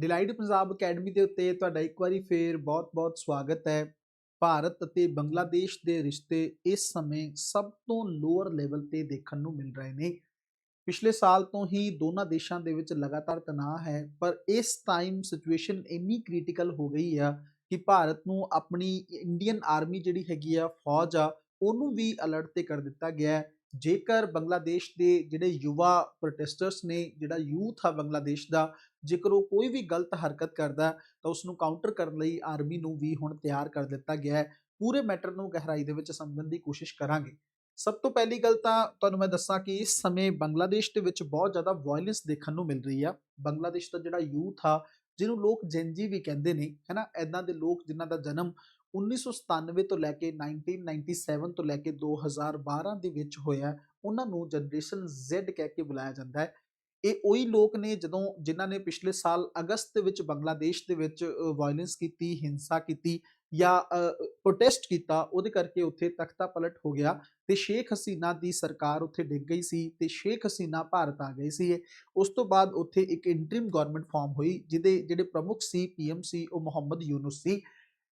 Delight Punjab academy ਦੇ ਉੱਤੇ ਤੁਹਾਡਾ ਇੱਕ ਵਾਰੀ ਫੇਰ ਬਹੁਤ-ਬਹੁਤ ਸਵਾਗਤ ਹੈ। ਭਾਰਤ ਅਤੇ ਬੰਗਲਾਦੇਸ਼ ਦੇ ਰਿਸ਼ਤੇ ਇਸ ਸਮੇਂ ਸਭ ਤੋਂ ਲੋਅਰ ਲੈਵਲ ਤੇ ਦੇਖਣ ਨੂੰ ਮਿਲ ਰਹੇ ਨੇ। ਪਿਛਲੇ ਸਾਲ ਤੋਂ ਹੀ ਦੋਨਾਂ ਦੇਸ਼ਾਂ ਦੇ ਵਿੱਚ ਲਗਾਤਾਰ ਤਣਾਅ ਹੈ, ਪਰ ਇਸ ਟਾਈਮ ਸਿਚੁਏਸ਼ਨ ਇੰਨੀ ਕ੍ਰਿਟੀਕਲ ਹੋ ਗਈ ਆ ਕਿ ਭਾਰਤ ਨੂੰ ਆਪਣੀ ਇੰਡੀਅਨ ਆਰਮੀ ਜਿਹੜੀ ਹੈਗੀ ਆ, ਫੌਜ ਆ, ਉਹਨੂੰ ਵੀ ਅਲਰਟ ਤੇ ਕਰ ਦਿੱਤਾ ਗਿਆ ਹੈ। ਜੇਕਰ ਬੰਗਲਾਦੇਸ਼ ਦੇ ਜਿਹੜੇ ਯੁਵਾ ਪ੍ਰੋਟੈਸਟਰਸ ਨੇ, ਜਿਹੜਾ ਯੂਥ ਆ ਬੰਗਲਾਦੇਸ਼ ਦਾ ਜੇਕਰ ਉਹ ਕੋਈ ਵੀ ਗਲਤ ਹਰਕਤ ਕਰਦਾ ਤਾਂ ਉਸ ਨੂੰ ਕਾਊਂਟਰ ਕਰਨ ਲਈ ਆਰਮੀ ਨੂੰ ਵੀ ਹੁਣ ਤਿਆਰ ਕਰ ਦਿੱਤਾ ਗਿਆ ਹੈ। ਪੂਰੇ ਮੈਟਰ ਨੂੰ ਗਹਿਰਾਈ ਦੇ ਵਿੱਚ ਸਮਝਣ ਦੀ ਕੋਸ਼ਿਸ਼ ਕਰਾਂਗੇ। ਸਭ ਤੋਂ ਪਹਿਲੀ ਗੱਲ ਤਾਂ ਤੁਹਾਨੂੰ ਮੈਂ ਦੱਸਾਂ ਕਿ ਇਸ ਸਮੇਂ ਬੰਗਲਾਦੇਸ਼ ਦੇ ਵਿੱਚ ਬਹੁਤ ਜ਼ਿਆਦਾ ਵਾਇਲੈਂਸ ਦੇਖਣ ਨੂੰ ਮਿਲ ਰਹੀ ਆ। ਬੰਗਲਾਦੇਸ਼ ਦਾ ਜਿਹੜਾ ਯੂਥ ਆ, ਜਿਹਨੂੰ ਲੋਕ ਜੈਨਜੀ ਵੀ ਕਹਿੰਦੇ ਨੇ, ਹੈਨਾ ਐਦਾਂ ਦੇ ਲੋਕ ਜਿਨ੍ਹਾਂ ਦਾ ਜਨਮ 1997 ਤੋਂ ਲੈ ਕੇ 1997 ਤੋਂ ਲੈ ਕੇ 2012 ਦੇ ਵਿੱਚ ਹੋਇਆ, ਉਹਨਾਂ ਨੂੰ ਜਨਰੇਸ਼ਨ Z ਕਹਿ ਕੇ ਬੁਲਾਇਆ ਜਾਂਦਾ ਹੈ। ਇਹ ਉਹੀ ਲੋਕ ਨੇ ਜਦੋਂ ਜਿਨ੍ਹਾਂ ਨੇ ਪਿਛਲੇ ਸਾਲ ਅਗਸਤ ਦੇ ਵਿੱਚ ਬੰਗਲਾਦੇਸ਼ ਦੇ ਵਿੱਚ ਵਾਇਲੈਂਸ ਕੀਤੀ, ਹਿੰਸਾ ਕੀਤੀ ਜਾਂ ਪ੍ਰੋਟੈਸਟ ਕੀਤਾ, ਉਹਦੇ ਕਰਕੇ ਉੱਥੇ ਤਖਤਾ ਪਲਟ ਹੋ ਗਿਆ ਤੇ ਸ਼ੇਖ ਹਸੀਨਾ ਦੀ ਸਰਕਾਰ ਉੱਥੇ ਡਿੱਗ ਗਈ ਸੀ ਤੇ ਸ਼ੇਖ ਹਸੀਨਾ ਭਾਰਤ ਆ ਗਈ ਸੀ ਉਸ ਤੋਂ ਬਾਅਦ ਉੱਥੇ ਇੱਕ ਇੰਟਰਿਮ ਗਵਰਨਮੈਂਟ ਫਾਰਮ ਹੋਈ ਜਿਹਦੇ, ਜਿਹੜੇ ਪ੍ਰਮੁੱਖ ਸੀ ਪੀਐਮ ਸੀ, ਉਹ ਮੁਹੰਮਦ ਯੂਨਸ ਸੀ।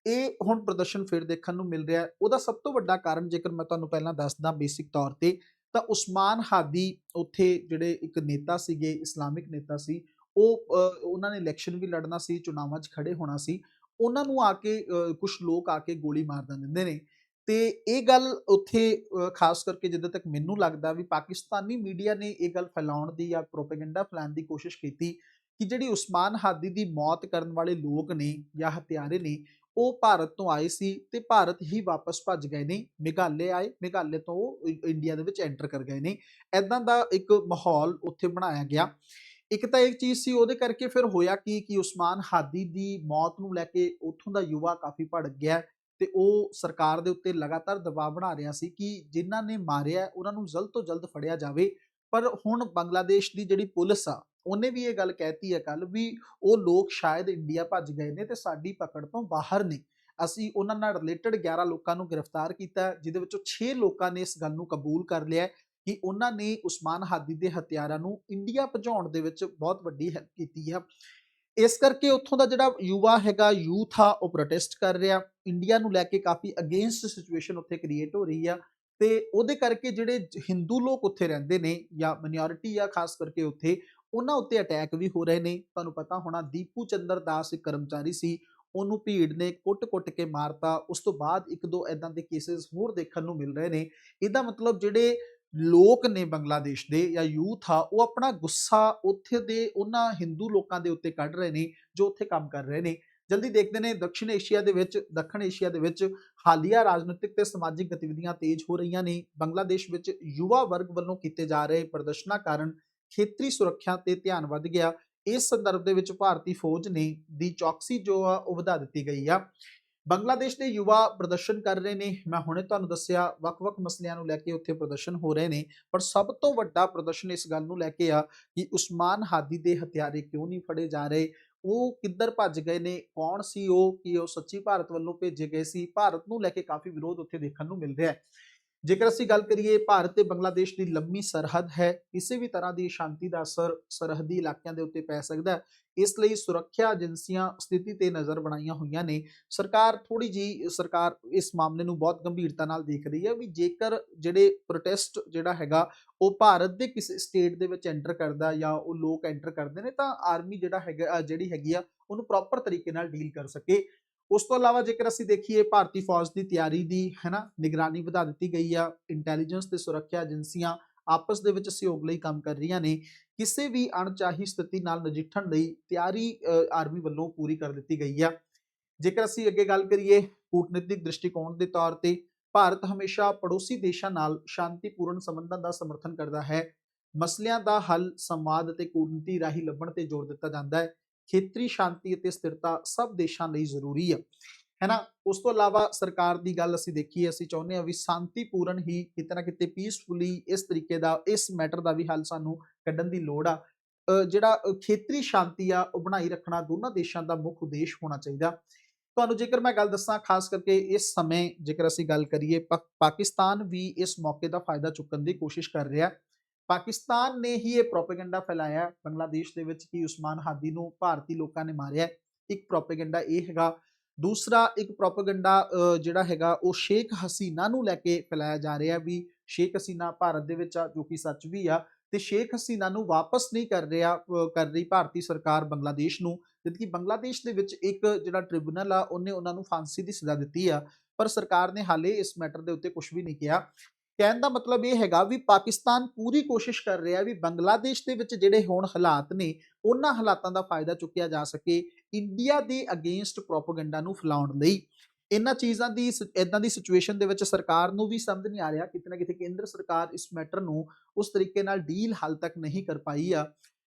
ਇਹ ਹੁਣ ਪ੍ਰਦਰਸ਼ਨ ਫਿਰ ਦੇਖਣ ਨੂੰ ਮਿਲ ਰਿਹਾ। ਉਹਦਾ ਸਭ ਤੋਂ ਵੱਡਾ ਕਾਰਨ ਜੇਕਰ ਮੈਂ ਤੁਹਾਨੂੰ ਪਹਿਲਾਂ ਦੱਸਦਾ ਬੇਸਿਕ ਤੌਰ ਤੇ ਤਾਂ ਉਸਮਾਨ ਹਾਦੀ ਉੱਥੇ ਜਿਹੜੇ ਇੱਕ ਨੇਤਾ ਸੀਗੇ, ਇਸਲਾਮਿਕ ਨੇਤਾ ਸੀ, ਉਹ ਉਹਨਾਂ ਨੇ ਇਲੈਕਸ਼ਨ ਵੀ ਲੜਨਾ ਸੀ, ਚੁਣਾਵਾਂ 'ਚ ਖੜੇ ਹੋਣਾ ਸੀ, ਉਹਨਾਂ ਨੂੰ ਆ ਕੇ ਕੁਝ ਲੋਕ ਆ ਕੇ ਗੋਲੀ ਮਾਰ ਦਿੰਦੇ ਨੇ। ਤੇ ਇਹ ਗੱਲ ਉੱਥੇ ਖਾਸ ਕਰਕੇ ਜਿੱਦਾਂ ਤੱਕ ਮੈਨੂੰ ਲੱਗਦਾ ਵੀ ਪਾਕਿਸਤਾਨੀ ਮੀਡੀਆ ਨੇ ਇਹ ਗੱਲ ਫੈਲਾਉਣ ਦੀ ਜਾਂ ਪ੍ਰੋਪੇਗੈਂਡਾ ਫੈਲਾਉਣ ਦੀ ਕੋਸ਼ਿਸ਼ ਕੀਤੀ ਕਿ ਜਿਹੜੀ ਉਸਮਾਨ ਹਾਦੀ ਦੀ ਮੌਤ ਕਰਨ ਵਾਲੇ ਲੋਕ ਨੇ ਜਾਂ ਹਥਿਆਰੇ ਨੇ ਉਹ ਭਾਰਤ ਤੋਂ ਆਏ ਸੀ ਤੇ ਭਾਰਤ ਹੀ ਵਾਪਸ ਭੱਜ ਗਏ ਨੇ। ਮੇਘਾਲੇ ਆਏ ਮੇਘਾਲੇ ਤੋਂ ਉਹ ਇੰਡੀਆ ਦੇ ਵਿੱਚ ਐਂਟਰ ਕਰ ਗਏ ਨੇ। ਐਦਾਂ ਦਾ ਇੱਕ ਮਾਹੌਲ ਉੱਥੇ ਬਣਾਇਆ ਗਿਆ। ਇੱਕ ਤਾਂ ਇੱਕ ਚੀਜ਼ ਸੀ, ਉਹਦੇ ਕਰਕੇ ਫਿਰ ਹੋਇਆ ਕੀ, ਕਿ ਉਸਮਾਨ ਹਾਦੀ ਦੀ ਮੌਤ ਨੂੰ ਲੈ ਕੇ ਉੱਥੋਂ ਦਾ ਯੁਵਾ ਕਾਫੀ ਭੜਕ ਗਿਆ ਤੇ ਉਹ ਸਰਕਾਰ ਦੇ ਉੱਤੇ ਲਗਾਤਾਰ ਦਬਾਅ ਬਣਾ ਰਿਹਾ ਸੀ ਕਿ ਜਿਨ੍ਹਾਂ ਨੇ ਮਾਰਿਆ ਉਹਨਾਂ ਨੂੰ ਜਲਦ ਤੋਂ ਜਲਦ ਫੜਿਆ ਜਾਵੇ। ਪਰ ਹੁਣ ਬੰਗਲਾਦੇਸ਼ ਦੀ ਜਿਹੜੀ ਪੁਲਿਸ ਆ ਉਹਨੇ ਵੀ ਇਹ ਗੱਲ ਕਹਿਤੀ ਹੈ ਕੱਲ ਵੀ ਉਹ ਲੋਕ ਸ਼ਾਇਦ ਇੰਡੀਆ ਭੱਜ ਗਏ ਨੇ ਤੇ ਸਾਡੀ ਪਕੜ ਤੋਂ ਬਾਹਰ ਨੇ। ਅਸੀਂ ਉਹਨਾਂ ਨਾਲ ਰਿਲੇਟਡ 11 ਲੋਕਾਂ ਨੂੰ ਗ੍ਰਿਫਤਾਰ ਕੀਤਾ, ਜਿਹਦੇ ਵਿੱਚੋਂ 6 ਲੋਕਾਂ ਨੇ ਇਸ ਗੱਲ ਨੂੰ ਕਬੂਲ ਕਰ ਲਿਆ ਕਿ ਉਹਨਾਂ ਨੇ ਉਸਮਾਨ ਹਾਦੀ ਦੇ ਹਥਿਆਰਾਂ ਨੂੰ ਇੰਡੀਆ ਭਜਾਉਣ ਦੇ ਵਿੱਚ ਬਹੁਤ ਵੱਡੀ ਹੈਲਪ ਕੀਤੀ ਹੈ। ਇਸ ਕਰਕੇ ਉੱਥੋਂ ਦਾ ਜਿਹੜਾ ਯੁਵਾ ਹੈਗਾ, ਯੂਥ ਆ, ਉਹ ਪ੍ਰੋਟੈਸਟ ਕਰ ਰਿਹਾ। ਇੰਡੀਆ ਨੂੰ ਲੈ ਕੇ ਕਾਫੀ ਅਗੇਂਸਟ ਸਿਚੁਏਸ਼ਨ ਉੱਥੇ ਕ੍ਰੀਏਟ ਹੋ ਰਹੀ ਆ ਤੇ ਉਹਦੇ ਕਰਕੇ ਜਿਹੜੇ ਹਿੰਦੂ ਲੋਕ ਉੱਥੇ ਰਹਿੰਦੇ ਨੇ ਜਾਂ ਮਿਨੋਰਿਟੀ ਆ, ਖਾਸ ਕਰਕੇ ਉੱਥੇ ਉਹਨਾਂ ਉੱਤੇ ਅਟੈਕ ਵੀ ਹੋ ਰਹੇ ਨੇ। ਤੁਹਾਨੂੰ ਪਤਾ ਹੋਣਾ ਦੀਪੂ ਚੰਦਰ ਦਾਸ ਇੱਕ ਕਰਮਚਾਰੀ ਸੀ। ਉਹਨੂੰ ਭੀੜ ਨੇ ਕੁੱਟ-ਕੁੱਟ ਕੇ ਮਾਰਤਾ। ਉਸ ਤੋਂ ਬਾਅਦ ਇੱਕ ਦੋ ਐਦਾਂ ਦੇ ਕੇਸਿਸ ਹੋਰ ਦੇਖਣ ਨੂੰ ਮਿਲ ਰਹੇ ਨੇ। ਇਹਦਾ ਮਤਲਬ ਜਿਹੜੇ ਲੋਕ ਨੇ ਬੰਗਲਾਦੇਸ਼ ਦੇ ਜਾਂ ਯੂਥ ਆ, ਉਹ ਆਪਣਾ ਗੁੱਸਾ ਉੱਥੇ ਦੇ ਉਹਨਾਂ ਹਿੰਦੂ ਲੋਕਾਂ ਦੇ ਉੱਤੇ ਕੱਢ ਰਹੇ ਨੇ, ਜੋ ਉੱਥੇ ਕੰਮ ਕਰ ਰਹੇ ਨੇ। ਜਲਦੀ ਦੇਖਦੇ ਨੇ ਦક્ષਿਣ ਏਸ਼ੀਆ ਦੇ ਵਿੱਚ, ਦੱਖਣ ਏਸ਼ੀਆ ਦੇ ਵਿੱਚ ਹਾਲੀਆ ਰਾਜਨੀਤਿਕ ਤੇ ਸਮਾਜਿਕ ਗਤੀਵਿਧੀਆਂ ਤੇਜ਼ ਹੋ ਰਹੀਆਂ ਨੇ। ਬੰਗਲਾਦੇਸ਼ ਵਿੱਚ ਯੁਵਾ ਵਰਗ ਵੱਲੋਂ ਕੀਤੇ ਜਾ ਰਹੇ ਪ੍ਰਦਰਸ਼ਨਾਂ ਕਾਰਨ ਖੇਤਰੀ ਸੁਰੱਖਿਆ ਤੇ ਧਿਆਨ ਵੱਧ ਗਿਆ। ਇਸ ਸੰਦਰਭ ਦੇ ਵਿੱਚ ਭਾਰਤੀ ਫੌਜ ਨੇ ਦੀ ਚੌਕਸੀ ਜੋ ਆ, ਉਹ ਵਧਾ ਦਿੱਤੀ ਗਈ ਆ। ਬੰਗਲਾਦੇਸ਼ ਦੇ ਯੁਵਾ ਪ੍ਰਦਰਸ਼ਨ ਕਰ ਰਹੇ ਨੇ। ਮੈਂ ਹੁਣੇ ਤੁਹਾਨੂੰ ਦੱਸਿਆ, ਵੱਖ-ਵੱਖ ਮਸਲਿਆਂ ਨੂੰ ਲੈ ਕੇ ਉੱਥੇ ਪ੍ਰਦਰਸ਼ਨ ਹੋ ਰਹੇ ਨੇ। ਪਰ ਸਭ ਤੋਂ ਵੱਡਾ ਪ੍ਰਦਰਸ਼ਨ ਇਸ ਗੱਲ ਨੂੰ ਲੈ ਕੇ ਆ ਕਿ ਉਸਮਾਨ ਹਾਦੀ ਦੇ ਹਥਿਆਰੇ ਕਿਉਂ ਨਹੀਂ ਫੜੇ ਜਾ ਰਹੇ? ਉਹ ਕਿੱਧਰ ਭੱਜ ਗਏ ਨੇ? ਕੌਣ ਸੀ ਉਹ? ਕਿ ਉਹ ਸੱਚੀ ਭਾਰਤ ਵੱਲੋਂ ਭੇਜੇ ਗਏ ਸੀ? ਭਾਰਤ ਨੂੰ ਲੈ ਕੇ ਕਾਫੀ ਵਿਰੋਧ ਉੱਥੇ ਦੇਖਣ ਨੂੰ ਮਿਲ ਰਿਹਾ ਹੈ। ਜੇਕਰ ਅਸੀਂ ਗੱਲ ਕਰੀਏ ਭਾਰਤ ਤੇ ਬੰਗਲਾਦੇਸ਼ ਦੀ ਲੰਮੀ ਸਰਹੱਦ ਹੈ, ਕਿਸੇ ਵੀ ਤਰ੍ਹਾਂ ਦੀ ਸ਼ਾਂਤੀ ਦਾ ਅਸਰ ਸਰਹੱਦੀ ਇਲਾਕਿਆਂ ਦੇ ਉੱਤੇ ਪੈ ਸਕਦਾ ਹੈ। ਇਸ ਲਈ ਸੁਰੱਖਿਆ ਏਜੰਸੀਆਂ ਸਥਿਤੀ ਤੇ ਨਜ਼ਰ ਬਣਾਈਆਂ ਹੋਈਆਂ ਨੇ। ਸਰਕਾਰ ਥੋੜੀ ਜੀ ਸਰਕਾਰ ਇਸ ਮਾਮਲੇ ਨੂੰ ਬਹੁਤ ਗੰਭੀਰਤਾ ਨਾਲ ਦੇਖ ਰਹੀ ਹੈ ਵੀ ਜੇਕਰ ਜਿਹੜੇ ਪ੍ਰੋਟੈਸਟ ਜਿਹੜਾ ਹੈਗਾ, ਉਹ ਭਾਰਤ ਦੇ ਕਿਸੇ ਸਟੇਟ ਦੇ ਵਿੱਚ ਐਂਟਰ ਕਰਦਾ ਜਾਂ ਉਹ ਲੋਕ ਐਂਟਰ ਕਰਦੇ ਨੇ ਤਾਂ ਆਰਮੀ ਜਿਹੜਾ ਹੈਗਾ, ਜਿਹੜੀ ਹੈਗੀ ਆ, ਉਹਨੂੰ ਪ੍ਰੋਪਰ ਤਰੀਕੇ ਨਾਲ ਡੀਲ ਕਰ ਸਕੇ। ਉਸ ਤੋਂ ਇਲਾਵਾ ਜੇਕਰ ਅਸੀਂ ਦੇਖੀਏ ਭਾਰਤੀ ਫੌਜ ਦੀ ਤਿਆਰੀ ਦੀ, ਹੈਨਾ, ਨਿਗਰਾਨੀ ਵਧਾ ਦਿੱਤੀ ਗਈ ਆ ਇੰਟੈਲੀਜੈਂਸ ਤੇ ਸੁਰੱਖਿਆ ਏਜੰਸੀਆਂ ਆਪਸ ਦੇ ਵਿੱਚ ਸਹਿਯੋਗ ਲਈ ਕੰਮ ਕਰ ਰਹੀਆਂ ਨੇ, ਕਿਸੇ ਵੀ ਅਣਚਾਹੀ ਸਥਿਤੀ ਨਾਲ ਨਜਿੱਠਣ ਲਈ ਤਿਆਰੀ ਆਰਮੀ ਵੱਲੋਂ ਪੂਰੀ ਕਰ ਦਿੱਤੀ ਗਈ ਆ। ਜੇਕਰ ਅਸੀਂ ਅੱਗੇ ਗੱਲ ਕਰੀਏ ਕੂਟਨੀਤਿਕ ਦ੍ਰਿਸ਼ਟੀਕੋਣ ਦੇ ਤੌਰ ਤੇ, ਭਾਰਤ ਹਮੇਸ਼ਾ ਪੜੋਸੀ ਦੇਸ਼ਾਂ ਨਾਲ ਸ਼ਾਂਤੀਪੂਰਨ ਸੰਬੰਧਾਂ ਦਾ ਸਮਰਥਨ ਕਰਦਾ ਹੈ। ਮਸਲਿਆਂ ਦਾ ਹੱਲ, ਸੰਵਾਦ ਅਤੇ ਕੂਟਨੀਤੀ ਰਾਹੀਂ ਲੱਭਣ ਤੇ ਜ਼ੋਰ ਦਿੱਤਾ ਜਾਂਦਾ ਹੈ। ਖੇਤਰੀ ਸ਼ਾਂਤੀ ਅਤੇ ਸਥਿਰਤਾ ਸਭ ਦੇਸ਼ਾਂ ਲਈ ਜ਼ਰੂਰੀ ਹੈ ਹੈਨਾ ਉਸ ਤੋਂ ਇਲਾਵਾ ਸਰਕਾਰ ਦੀ ਗੱਲ ਅਸੀਂ ਦੇਖੀਏ ਅਸੀਂ ਚਾਹੁੰਦੇ ਹਾਂ ਵੀ ਸ਼ਾਂਤੀਪੂਰਨ ਹੀ ਕਿਤੇ ਨਾ ਕਿਤੇ ਪੀਸਫੁਲੀ ਇਸ ਤਰੀਕੇ ਦਾ, ਇਸ ਮੈਟਰ ਦਾ ਵੀ ਹੱਲ ਸਾਨੂੰ ਕੱਢਣ ਦੀ ਲੋੜ ਆ। ਜਿਹੜਾ ਖੇਤਰੀ ਸ਼ਾਂਤੀ ਆ, ਉਹ ਬਣਾਈ ਰੱਖਣਾ ਦੋਨਾਂ ਦੇਸ਼ਾਂ ਦਾ ਮੁੱਖ ਉਦੇਸ਼ ਹੋਣਾ ਚਾਹੀਦਾ। ਤੁਹਾਨੂੰ ਜੇਕਰ ਮੈਂ ਗੱਲ ਦੱਸਾਂ, ਖਾਸ ਕਰਕੇ ਇਸ ਸਮੇਂ ਜੇਕਰ ਅਸੀਂ ਗੱਲ ਕਰੀਏ ਪਾਕਿਸਤਾਨ ਵੀ ਇਸ ਮੌਕੇ ਦਾ ਫਾਇਦਾ ਚੁੱਕਣ ਦੀ ਕੋਸ਼ਿਸ਼ ਕਰ ਰਿਹਾ। ਪਾਕਿਸਤਾਨ ਨੇ ਹੀ ਇਹ ਪ੍ਰੋਪੇਗੈਂਡਾ ਫੈਲਾਇਆ ਬੰਗਲਾਦੇਸ਼ ਦੇ ਵਿੱਚ ਕਿ ਉਸਮਾਨ ਹਾਦੀ ਨੂੰ ਭਾਰਤੀ ਲੋਕਾਂ ਨੇ ਮਾਰਿਆ ਇੱਕ ਪ੍ਰੋਪੇਗੈਂਡਾ ਇਹ ਹੈਗਾ। ਦੂਸਰਾ ਇੱਕ ਪ੍ਰੋਪੇਗੈਂਡਾ ਜਿਹੜਾ ਹੈਗਾ, ਉਹ ਸ਼ੇਖ ਹਸੀਨਾ ਨੂੰ ਲੈ ਕੇ ਫੈਲਾਇਆ ਜਾ ਰਿਹਾ ਵੀ ਸ਼ੇਖ ਹਸੀਨਾ ਭਾਰਤ ਦੇ ਵਿੱਚ ਆ, ਜੋ ਕਿ ਸੱਚ ਵੀ ਆ, ਤੇ ਸ਼ੇਖ ਹਸੀਨਾ ਨੂੰ ਵਾਪਸ ਨਹੀਂ ਕਰ ਰਿਹਾ ਕਰ ਰਹੀ ਭਾਰਤੀ ਸਰਕਾਰ ਬੰਗਲਾਦੇਸ਼ ਨੂੰ। ਜਦਕਿ ਬੰਗਲਾਦੇਸ਼ ਦੇ ਵਿੱਚ ਇੱਕ ਜਿਹੜਾ ਟ੍ਰਿਬਿਊਨਲ ਆ, ਉਹਨੇ ਉਹਨਾਂ ਨੂੰ ਫਾਂਸੀ ਦੀ ਸਜ਼ਾ ਦਿੱਤੀ ਆ, ਪਰ ਸਰਕਾਰ ਨੇ ਹਾਲੇ ਇਸ ਮੈਟਰ ਦੇ ਉੱਤੇ ਕੁਝ ਵੀ ਨਹੀਂ ਕਿਹਾ। ਕਹਿਣ ਦਾ ਮਤਲਬ ਇਹ ਹੈਗਾ ਵੀ ਪਾਕਿਸਤਾਨ ਪੂਰੀ ਕੋਸ਼ਿਸ਼ ਕਰ ਰਿਹਾ ਵੀ ਬੰਗਲਾਦੇਸ਼ ਦੇ ਵਿੱਚ ਜਿਹੜੇ ਹੁਣ ਹਾਲਾਤ ਨੇ, ਉਹਨਾਂ ਹਾਲਾਤਾਂ ਦਾ ਫਾਇਦਾ ਚੁੱਕਿਆ ਜਾ ਸਕੇ ਇੰਡੀਆ ਦੇ ਅਗੇਂਸਟ ਪ੍ਰੋਪਗੈਂਡਾ ਨੂੰ ਫੈਲਾਉਣ ਲਈ। ਇਹਨਾਂ ਚੀਜ਼ਾਂ ਦੀ ਇਦਾਂ ਦੀ ਸਿਚੁਏਸ਼ਨ ਦੇ ਵਿੱਚ ਸਰਕਾਰ ਨੂੰ ਵੀ ਸਮਝ ਨਹੀਂ ਆ ਰਿਹਾ, ਕਿਤੇ ਨਾ ਕਿਤੇ ਕੇਂਦਰ ਸਰਕਾਰ ਇਸ ਮੈਟਰ ਨੂੰ ਉਸ ਤਰੀਕੇ ਨਾਲ ਡੀਲ ਹਾਲ ਤੱਕ ਨਹੀਂ ਕਰ ਪਾਈ ਆ।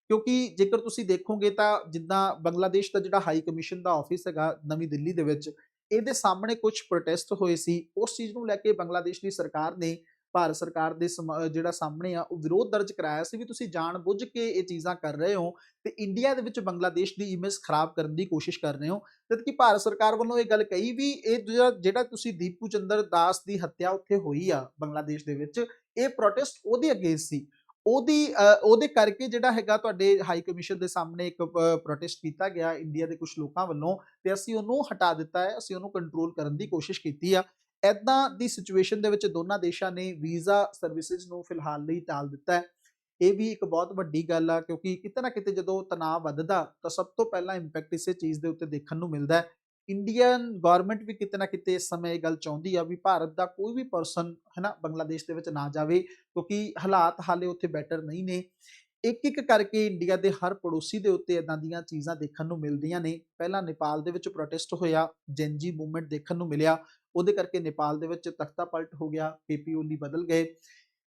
ਕਿਉਂਕਿ ਜੇਕਰ ਤੁਸੀਂ ਦੇਖੋਗੇ ਤਾਂ ਜਿੱਦਾਂ ਬੰਗਲਾਦੇਸ਼ ਦਾ ਜਿਹੜਾ ਹਾਈ ਕਮਿਸ਼ਨ ਦਾ ਆਫਿਸ ਹੈਗਾ ਨਵੀਂ ਦਿੱਲੀ ਦੇ ਵਿੱਚ, ਇਹਦੇ ਸਾਹਮਣੇ ਕੁਝ ਪ੍ਰੋਟੈਸਟ ਹੋਏ ਸੀ। ਉਸ ਚੀਜ਼ ਨੂੰ ਲੈ ਕੇ ਬੰਗਲਾਦੇਸ਼ ਦੀ ਸਰਕਾਰ ਨੇ ਭਾਰਤ ਸਰਕਾਰ ਦੇ ਸਮ- ਜਿਹੜਾ ਸਾਹਮਣੇ ਆ ਉਹ ਵਿਰੋਧ ਦਰਜ ਕਰਾਇਆ ਸੀ ਵੀ ਤੁਸੀਂ ਜਾਣਬੁੱਝ ਕੇ ਇਹ ਚੀਜ਼ਾਂ ਕਰ ਰਹੇ ਹੋ ਤੇ ਇੰਡੀਆ ਦੇ ਵਿੱਚ ਬੰਗਲਾਦੇਸ਼ ਦੀ ਇਮੇਜ ਖਰਾਬ ਕਰਨ ਦੀ ਕੋਸ਼ਿਸ਼ ਕਰ ਰਹੇ ਹੋ। ਜਦ ਕਿ ਭਾਰਤ ਸਰਕਾਰ ਵੱਲੋਂ ਇਹ ਗੱਲ ਕਹੀ ਵੀ ਇਹ ਜਿਹੜਾ ਤੁਸੀਂ ਦੀਪੂ ਚੰਦਰ ਦਾਸ ਦੀ ਹੱਤਿਆ ਉੱਥੇ ਹੋਈ ਆ ਬੰਗਲਾਦੇਸ਼ ਦੇ ਵਿੱਚ ਇਹ ਪ੍ਰੋਟੈਸਟ ਉਹਦੇ ਅਗੇਂਸਟ ਸੀ। ਉਹਦੀ ਅ, ਉਹਦੇ ਕਰਕੇ ਜਿਹੜਾ ਹੈਗਾ ਤੁਹਾਡੇ ਹਾਈ ਕਮਿਸ਼ਨ ਦੇ ਸਾਹਮਣੇ ਇੱਕ ਪ੍ਰੋਟੈਸਟ ਕੀਤਾ ਗਿਆ ਇੰਡੀਆ ਦੇ ਕੁਝ ਲੋਕਾਂ ਵੱਲੋਂ ਤੇ ਅਸੀਂ ਉਹਨੂੰ ਹਟਾ ਦਿੱਤਾ ਹੈ ਅਸੀਂ ਉਹਨੂੰ ਕੰਟਰੋਲ ਕਰਨ ਦੀ ਕੋਸ਼ਿਸ਼ ਕੀਤੀ ਆ। ਐਦਾਂ ਦੀ ਸਿਚੁਏਸ਼ਨ ਦੇ ਵਿੱਚ ਦੋਨਾਂ ਦੇਸ਼ਾਂ ਨੇ ਵੀਜ਼ਾ ਸਰਵਿਸਿਜ਼ ਨੂੰ ਫਿਲਹਾਲ ਲਈ ਟਾਲ ਦਿੱਤਾ ਹੈ। ਇਹ ਵੀ ਇੱਕ ਬਹੁਤ ਵੱਡੀ ਗੱਲ ਆ, ਕਿਉਂਕਿ ਕਿਤੇ ਨਾ ਕਿਤੇ ਜਦੋਂ ਤਣਾਅ ਵੱਧਦਾ, ਤਾਂ ਸਭ ਤੋਂ ਪਹਿਲਾਂ ਇੰਪੈਕਟ ਇਸੇ ਚੀਜ਼ ਦੇ ਉੱਤੇ ਦੇਖਣ ਨੂੰ ਮਿਲਦਾ ਹੈ। ਇੰਡੀਅਨ ਗਵਰਨਮੈਂਟ ਵੀ ਕਿਤੇ ਨਾ ਕਿਤੇ ਇਸ ਸਮੇਂ ਇਹ ਗੱਲ ਚਾਹੁੰਦੀ ਆ ਵੀ ਭਾਰਤ ਦਾ ਕੋਈ ਵੀ ਪਰਸਨ ਹੈਨਾ ਬੰਗਲਾਦੇਸ਼ ਦੇ ਵਿੱਚ ਨਾ ਜਾਵੇ, ਕਿਉਂਕਿ ਹਾਲਾਤ ਹਾਲੇ ਉੱਥੇ ਬੈਟਰ ਨਹੀਂ ਨੇ। ਇੱਕ ਇੱਕ ਕਰਕੇ ਇੰਡੀਆ ਦੇ ਹਰ ਪੜੋਸੀ ਦੇ ਉੱਤੇ ਇਦਾਂ ਦੀਆਂ ਚੀਜ਼ਾਂ ਦੇਖਣ ਨੂੰ ਮਿਲਦੀਆਂ ਨੇ। ਪਹਿਲਾਂ ਨੇਪਾਲ ਦੇ ਵਿੱਚ ਪ੍ਰੋਟੈਸਟ ਹੋਇਆ ਜੈਨਜੀ ਮੂਵਮੈਂਟ ਦੇਖਣ ਨੂੰ ਮਿਲਿਆ। ਉਹਦੇ ਕਰਕੇ ਨੇਪਾਲ ਦੇ ਵਿੱਚ ਤਖਤਾ ਪਲਟ ਹੋ ਗਿਆ ਪੀਪੀ ਓਲੀ ਬਦਲ ਗਏ।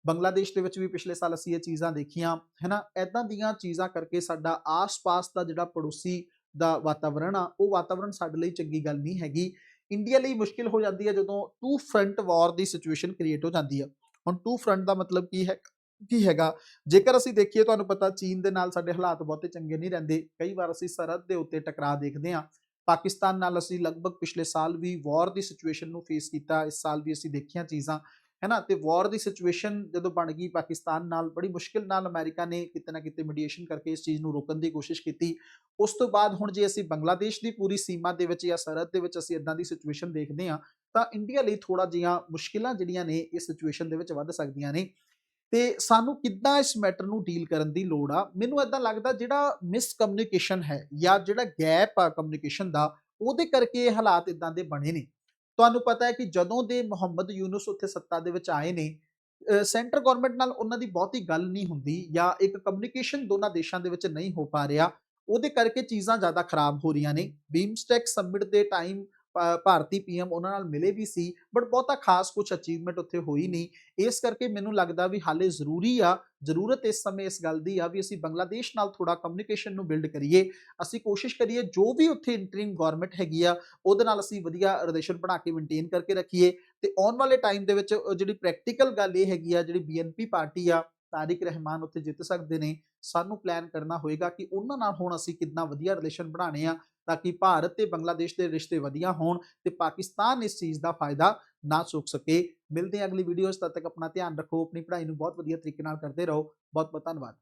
ਬੰਗਲਾਦੇਸ਼ ਦੇ ਵਿੱਚ ਵੀ ਪਿਛਲੇ ਸਾਲ ਅਸੀਂ ਇਹ ਚੀਜ਼ਾਂ ਦੇਖੀਆਂ, ਹੈਨਾ? ਐਦਾਂ ਦੀਆਂ ਚੀਜ਼ਾਂ ਕਰਕੇ ਸਾਡਾ ਆਸ-ਪਾਸ ਦਾ ਜਿਹੜਾ ਪੜੋਸੀ ਦਾ ਵਾਤਾਵਰਣ ਆ, ਉਹ ਵਾਤਾਵਰਣ ਸਾਡੇ ਲਈ ਚੰਗੀ ਗੱਲ ਨਹੀਂ ਹੈਗੀ। ਇੰਡੀਆ ਲਈ ਮੁਸ਼ਕਿਲ ਹੋ ਜਾਂਦੀ ਹੈ ਜਦੋਂ ਟੂ ਫਰੰਟ ਵਾਰ ਦੀ ਸਿਚੁਏਸ਼ਨ ਕ੍ਰੀਏਟ ਹੋ ਜਾਂਦੀ ਹੈ ਹੁਣ ਟੂ ਫਰੰਟ ਦਾ ਮਤਲਬ ਕੀ ਹੈ, ਕੀ ਹੈਗਾ? ਜੇਕਰ ਅਸੀਂ ਦੇਖੀਏ, ਤੁਹਾਨੂੰ ਪਤਾ ਚੀਨ ਦੇ ਨਾਲ ਸਾਡੇ ਹਾਲਾਤ ਬਹੁਤੇ ਚੰਗੇ ਨਹੀਂ ਰਹਿੰਦੇ। ਕਈ ਵਾਰ ਅਸੀਂ ਸਰਹੱਦ ਦੇ ਉੱਤੇ ਟਕਰਾਅ ਦੇਖਦੇ ਹਾਂ। ਪਾਕਿਸਤਾਨ ਨਾਲ ਅਸੀਂ ਲਗਭਗ ਪਿਛਲੇ ਸਾਲ ਵੀ ਵਾਰ ਦੀ ਸਿਚੁਏਸ਼ਨ ਨੂੰ ਫੇਸ ਕੀਤਾ, ਇਸ ਸਾਲ ਵੀ ਅਸੀਂ ਦੇਖੀਆਂ ਚੀਜ਼ਾਂ ਹੈ ਨਾ ਤੇ ਵਾਰ ਦੀ ਸਿਚੁਏਸ਼ਨ ਜਦੋਂ ਬਣ ਗਈ ਪਾਕਿਸਤਾਨ ਨਾਲ, ਬੜੀ ਮੁਸ਼ਕਿਲ ਨਾਲ ਅਮਰੀਕਾ ਨੇ ਕਿਤੇ ਨਾ ਕਿਤੇ ਮੀਡੀਏਸ਼ਨ ਕਰਕੇ ਇਸ ਚੀਜ਼ ਨੂੰ ਰੋਕਣ ਦੀ ਕੋਸ਼ਿਸ਼ ਕੀਤੀ। ਉਸ ਤੋਂ ਬਾਅਦ ਹੁਣ ਜੇ ਅਸੀਂ ਬੰਗਲਾਦੇਸ਼ ਦੀ ਪੂਰੀ ਸੀਮਾ ਦੇ ਵਿੱਚ ਜਾਂ ਸਰਹੱਦ ਦੇ ਵਿੱਚ ਅਸੀਂ ਇਦਾਂ ਦੀ ਸਿਚੁਏਸ਼ਨ ਦੇਖਦੇ ਹਾਂ, ਤਾਂ ਇੰਡੀਆ ਲਈ ਥੋੜਾ ਜਿਹੀਆਂ ਮੁਸ਼ਕਿਲਾਂ ਜਿਹੜੀਆਂ ਨੇ, ਇਸ ਸਿਚੁਏਸ਼ਨ ਦੇ ਵਿੱਚ ਵੱਧ ਸਕਦੀਆਂ ਨੇ। ਤੇ ਸਾਨੂੰ ਕਿੱਦਾਂ ਇਸ ਮੈਟਰ ਨੂੰ ਡੀਲ ਕਰਨ ਦੀ ਲੋੜ ਆ? ਮੈਨੂੰ ਇਦਾਂ ਲੱਗਦਾ ਜਿਹੜਾ ਮਿਸਕਮਿਊਨੀਕੇਸ਼ਨ ਹੈ ਜਾਂ ਜਿਹੜਾ ਗੈਪ ਆ ਕਮਿਊਨੀਕੇਸ਼ਨ ਦਾ, ਉਹਦੇ ਕਰਕੇ ਇਹ ਹਾਲਾਤ ਇਦਾਂ ਦੇ ਬਣੇ ਨੇ। ਤੁਹਾਨੂੰ ਪਤਾ ਹੈ ਕਿ ਜਦੋਂ ਦੇ ਮੁਹੰਮਦ ਯੂਨਸ ਉੱਥੇ ਸੱਤਾ ਦੇ ਵਿੱਚ ਆਏ ਨੇ ਸੈਂਟਰ ਗਵਰਨਮੈਂਟ ਨਾਲ ਉਹਨਾਂ ਦੀ ਬਹੁਤੀ ਗੱਲ ਨਹੀਂ ਹੁੰਦੀ ਜਾਂ ਇੱਕ ਕਮਿਊਨੀਕੇਸ਼ਨ ਦੋਨਾਂ ਦੇਸ਼ਾਂ ਦੇ ਵਿੱਚ ਨਹੀਂ ਹੋ ਪਾ ਰਿਹਾ, ਉਹਦੇ ਕਰਕੇ ਚੀਜ਼ਾਂ ਜ਼ਿਆਦਾ ਖਰਾਬ ਹੋ ਰਹੀਆਂ ਨੇ। ਬੀਮਸਟੈਕ ਸਮਿਟ ਦੇ ਟਾਈਮ ਭਾਰਤੀ ਪੀਐਮ ਉਹਨਾਂ ਨਾਲ ਮਿਲੇ ਵੀ ਸੀ ਬਟ ਬਹੁਤਾ ਖਾਸ ਕੁਝ ਅਚੀਵਮੈਂਟ ਉੱਥੇ ਹੋਈ ਨਹੀਂ। ਇਸ ਕਰਕੇ ਮੈਨੂੰ ਲੱਗਦਾ ਵੀ ਹਾਲੇ ਜ਼ਰੂਰੀ ਆ, ਜ਼ਰੂਰਤ ਇਸ ਸਮੇਂ ਇਸ ਗੱਲ ਦੀ ਆ ਵੀ ਅਸੀਂ ਬੰਗਲਾਦੇਸ਼ ਨਾਲ ਥੋੜਾ ਕਮਿਊਨੀਕੇਸ਼ਨ ਨੂੰ ਬਿਲਡ ਕਰੀਏ। ਅਸੀਂ ਕੋਸ਼ਿਸ਼ ਕਰੀਏ ਜੋ ਵੀ ਉੱਥੇ ਇੰਟਰਿਮ ਗਵਰਨਮੈਂਟ ਹੈਗੀ ਆ, ਉਹਦੇ ਨਾਲ ਅਸੀਂ ਵਧੀਆ ਰਿਲੇਸ਼ਨ ਬਣਾ ਕੇ ਮੇਨਟੇਨ ਕਰਕੇ ਰੱਖੀਏ। ਤੇ ਆਉਣ ਵਾਲੇ ਟਾਈਮ ਦੇ ਵਿੱਚ ਜਿਹੜੀ ਪ੍ਰੈਕਟੀਕਲ ਗੱਲ ਇਹ ਹੈਗੀ ਆ, ਜਿਹੜੀ ਬੀਐਨਪੀ ਪਾਰਟੀ ਆ ਤਾਰਿਕ ਰਹਿਮਾਨ ਉੱਥੇ ਜਿੱਤ ਸਕਦੇ ਨੇ। ਸਾਨੂੰ ਪਲਾਨ ਕਰਨਾ ਹੋਏਗਾ ਕਿ ਉਹਨਾਂ ਨਾਲ ਹੁਣ ਅਸੀਂ ਕਿੰਨਾ ਵਧੀਆ ਰਿਲੇਸ਼ਨ ਬਣਾਣੇ ਆ, ਤਾਂ ਕਿ ਭਾਰਤ ਤੇ ਬੰਗਲਾਦੇਸ਼ ਦੇ ਰਿਸ਼ਤੇ ਵਧੀਆ ਹੋਣ ਤੇ ਪਾਕਿਸਤਾਨ ਇਸ ਚੀਜ਼ ਦਾ ਫਾਇਦਾ ਨਾ ਚੁੱਕ ਸਕੇ। ਮਿਲਦੇ ਹਾਂ ਅਗਲੀ ਵੀਡੀਓਜ਼ ਤਦ ਤੱਕ ਆਪਣਾ ਧਿਆਨ ਰੱਖੋ, ਆਪਣੀ ਪੜ੍ਹਾਈ ਨੂੰ ਬਹੁਤ ਵਧੀਆ ਤਰੀਕੇ ਨਾਲ ਕਰਦੇ ਰਹੋ। ਬਹੁਤ ਬਹੁਤ ਧੰਨਵਾਦ।